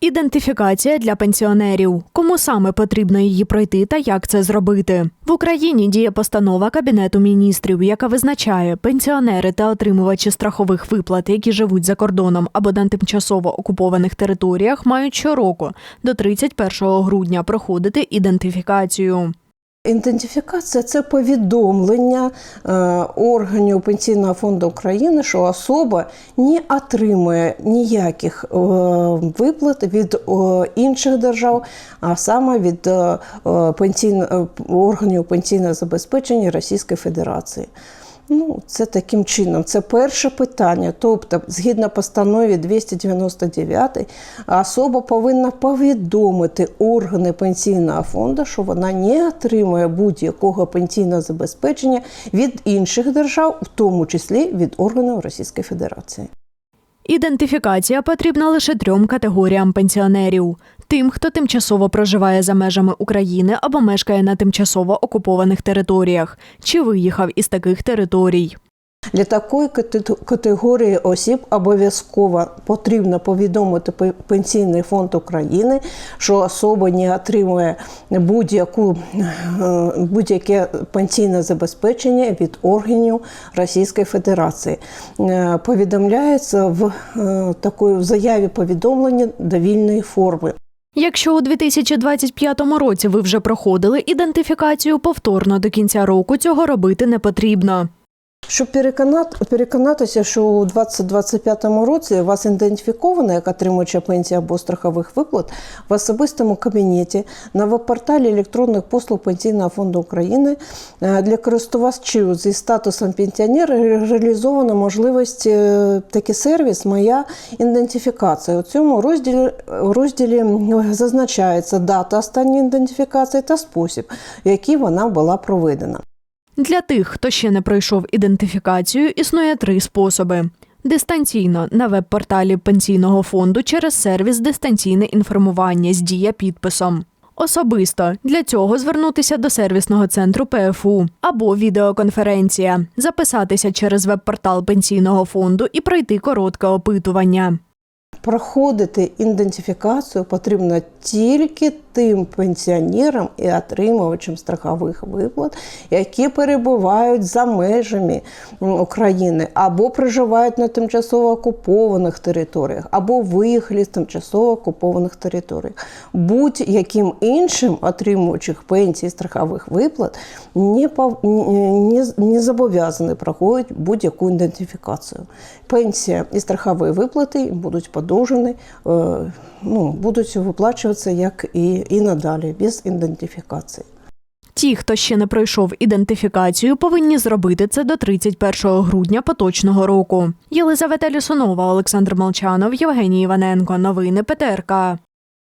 Ідентифікація для пенсіонерів. Кому саме потрібно її пройти та як це зробити? В Україні діє постанова Кабінету міністрів, яка визначає, пенсіонери та отримувачі страхових виплат, які живуть за кордоном або на тимчасово окупованих територіях, мають щороку до 31 грудня проходити ідентифікацію. Ідентифікація це повідомлення е, органів Пенсійного фонду України, що особа не отримує ніяких е, виплат від е, інших держав, а саме від органів пенсійного забезпечення Російської Федерації. Ну, це таким чином. Це перше питання. Тобто, згідно постанові 299, особа повинна повідомити органи пенсійного фонду, що вона не отримує будь-якого пенсійного забезпечення від інших держав, в тому числі від органів Російської Федерації. Ідентифікація потрібна лише трьом категоріям пенсіонерів: тим, хто тимчасово проживає за межами України або мешкає на тимчасово окупованих територіях, чи виїхав із таких територій. Для такої категорії осіб обов'язково потрібно повідомити Пенсійний фонд України, що особа не отримує будь-яку е, будь-яке пенсійне забезпечення від органів Російської Федерації. Е, Повідомляється в е, такої в заяві повідомлення довільної форми. Якщо у 2025 році ви вже проходили ідентифікацію, повторно до кінця року цього робити не потрібно. Щоб переконати, переконатися, що у 2025 році вас ідентифіковано як отримувача пенсії або страхових виплат в особистому кабінеті на веб-порталі електронних послуг Пенсійного фонду України е, для користувачів зі статусом пенсіонера реалізована можливість е, такий сервіс Моя ідентифікація. У цьому розділі, розділі зазначається дата останньої ідентифікації та спосіб, який вона була проведена. Для тих, хто ще не пройшов ідентифікацію, існує три способи: дистанційно на веб-порталі пенсійного фонду через сервіс дистанційне інформування з дія підписом. Особисто для цього звернутися до сервісного центру ПФУ або відеоконференція, записатися через веб-портал пенсійного фонду і пройти коротке опитування. Проходити ідентифікацію потрібно тільки тим пенсіонерам і отримувачам страхових виплат, які перебувають за межами України або проживають на тимчасово окупованих територіях, або виїхали з тимчасово окупованих територій. Будь-яким іншим отримувачам пенсій страхових виплат не, не, не зобов'язані проходити будь-яку ідентифікацію. Пенсія і страхові виплати будуть подовжені, е, ну, будуть виплачуватися як і, і надалі, без ідентифікації. Ті, хто ще не пройшов ідентифікацію, повинні зробити це до 31 грудня поточного року. Єлизавета Лісунова, Олександр Молчанов, Євгеній Іваненко. Новини ПТРК.